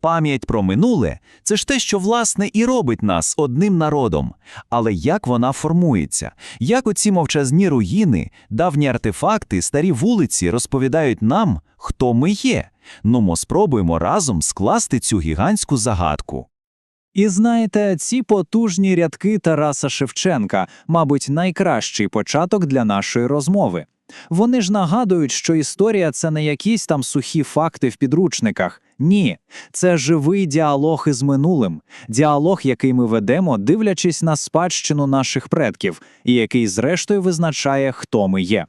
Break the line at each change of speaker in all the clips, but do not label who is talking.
Пам'ять про минуле це ж те, що власне і робить нас одним народом. Але як вона формується? Як оці мовчазні руїни, давні артефакти, старі вулиці розповідають нам, хто ми є? Ну, мо спробуємо разом скласти цю гігантську загадку.
І знаєте, ці потужні рядки Тараса Шевченка, мабуть, найкращий початок для нашої розмови. Вони ж нагадують, що історія це не якісь там сухі факти в підручниках. Ні, це живий діалог із минулим, діалог, який ми ведемо, дивлячись на спадщину наших предків, і який, зрештою, визначає, хто ми є.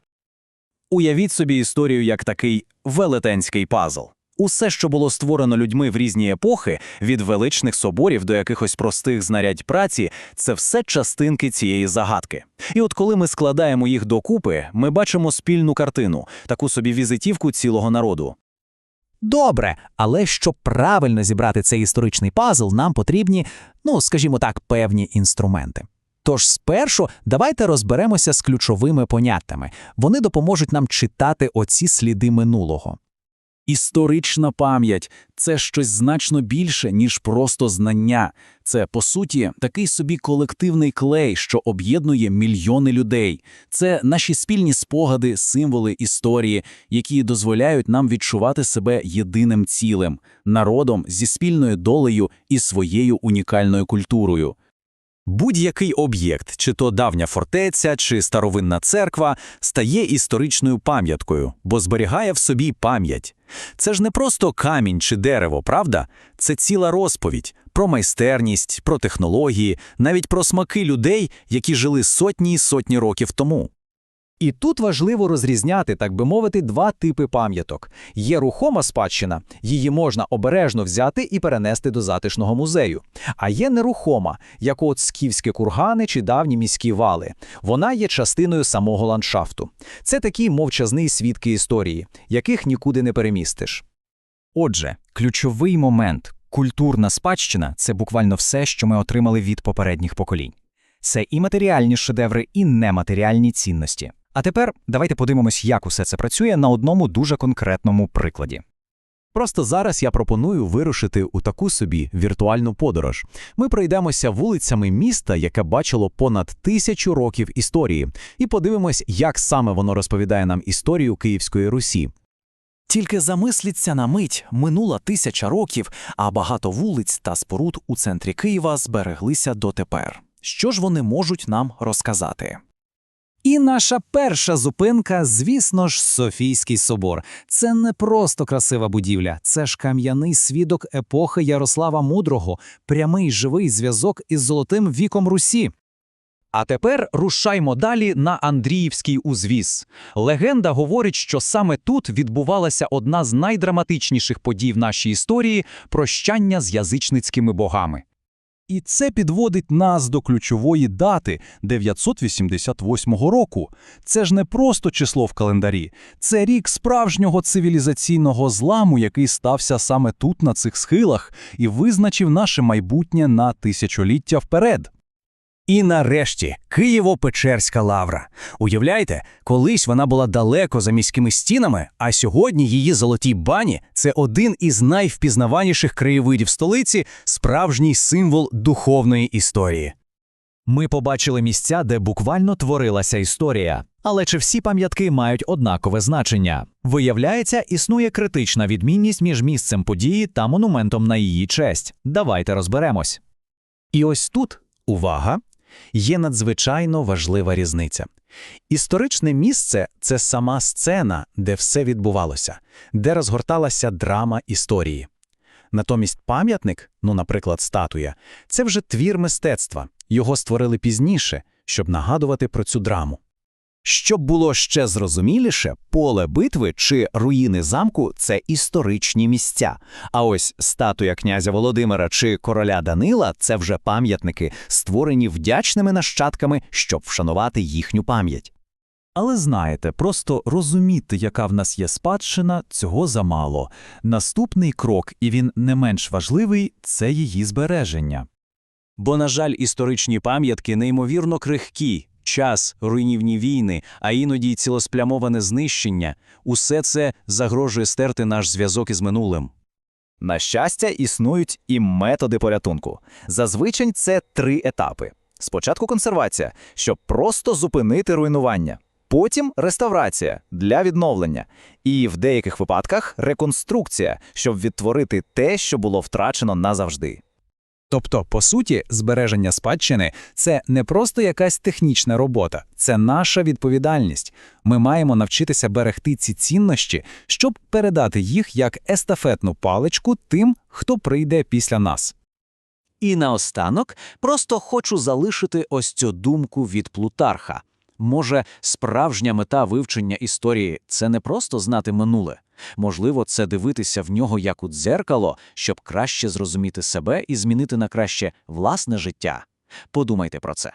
Уявіть собі історію як такий велетенський пазл. Усе, що було створено людьми в різні епохи, від величних соборів до якихось простих знарядь праці, це все частинки цієї загадки. І от коли ми складаємо їх докупи, ми бачимо спільну картину, таку собі візитівку цілого народу.
Добре, але щоб правильно зібрати цей історичний пазл, нам потрібні, ну скажімо так, певні інструменти. Тож спершу давайте розберемося з ключовими поняттями. Вони допоможуть нам читати оці сліди минулого.
Історична пам'ять це щось значно більше, ніж просто знання. Це, по суті, такий собі колективний клей, що об'єднує мільйони людей. Це наші спільні спогади, символи історії, які дозволяють нам відчувати себе єдиним цілим, народом зі спільною долею і своєю унікальною культурою. Будь-який об'єкт, чи то давня фортеця, чи старовинна церква, стає історичною пам'яткою, бо зберігає в собі пам'ять. Це ж не просто камінь чи дерево, правда? Це ціла розповідь про майстерність, про технології, навіть про смаки людей, які жили сотні і сотні років тому.
І тут важливо розрізняти, так би мовити, два типи пам'яток. Є рухома спадщина, її можна обережно взяти і перенести до затишного музею. А є нерухома, як от скіфські кургани чи давні міські вали. Вона є частиною самого ландшафту. Це такі мовчазні свідки історії, яких нікуди не перемістиш.
Отже, ключовий момент культурна спадщина це буквально все, що ми отримали від попередніх поколінь. Це і матеріальні шедеври, і нематеріальні цінності. А тепер давайте подивимось, як усе це працює на одному дуже конкретному прикладі.
Просто зараз я пропоную вирушити у таку собі віртуальну подорож. Ми пройдемося вулицями міста, яке бачило понад тисячу років історії, і подивимось, як саме воно розповідає нам історію Київської Русі.
Тільки замисліться на мить, минула тисяча років, а багато вулиць та споруд у центрі Києва збереглися дотепер. Що ж вони можуть нам розказати? І наша перша зупинка, звісно ж, Софійський собор. Це не просто красива будівля, це ж кам'яний свідок епохи Ярослава Мудрого, прямий живий зв'язок із золотим віком Русі. А тепер рушаймо далі на Андріївський узвіз. Легенда говорить, що саме тут відбувалася одна з найдраматичніших подій в нашій історії прощання з язичницькими богами.
І це підводить нас до ключової дати 988 року. Це ж не просто число в календарі, це рік справжнього цивілізаційного зламу, який стався саме тут, на цих схилах, і визначив наше майбутнє на тисячоліття вперед.
І нарешті Києво-Печерська лавра. Уявляєте, колись вона була далеко за міськими стінами, а сьогодні її золоті бані це один із найвпізнаваніших краєвидів столиці, справжній символ духовної історії.
Ми побачили місця, де буквально творилася історія. Але чи всі пам'ятки мають однакове значення? Виявляється, існує критична відмінність між місцем події та монументом на її честь. Давайте розберемось. І ось тут, увага, є надзвичайно важлива різниця. Історичне місце це сама сцена, де все відбувалося, де розгорталася драма історії. Натомість пам'ятник, ну, наприклад, статуя, це вже твір мистецтва. Його створили пізніше, щоб нагадувати про цю драму.
Щоб було ще зрозуміліше, поле битви чи руїни замку це історичні місця. А ось статуя князя Володимира чи короля Данила це вже пам'ятники, створені вдячними нащадками, щоб вшанувати їхню пам'ять.
Але знаєте, просто розуміти, яка в нас є спадщина, цього замало. Наступний крок, і він не менш важливий, це її збереження.
Бо, на жаль, історичні пам'ятки неймовірно крихкі. Час, руйнівні війни, а іноді й цілосплямоване знищення – усе це загрожує стерти наш зв'язок із минулим.
На щастя, існують і методи порятунку. Зазвичай це три етапи. Спочатку консервація, щоб просто зупинити руйнування. Потім реставрація для відновлення. І в деяких випадках реконструкція, щоб відтворити те, що було втрачено назавжди.
Тобто, по суті, збереження спадщини це не просто якась технічна робота, це наша відповідальність. Ми маємо навчитися берегти ці цінності, щоб передати їх як естафетну паличку тим, хто прийде після нас.
І наостанок просто хочу залишити ось цю думку від Плутарха. Може, справжня мета вивчення історії це не просто знати минуле. Можливо, це дивитися в нього як у дзеркало, щоб краще зрозуміти себе і змінити на краще власне життя. Подумайте про це.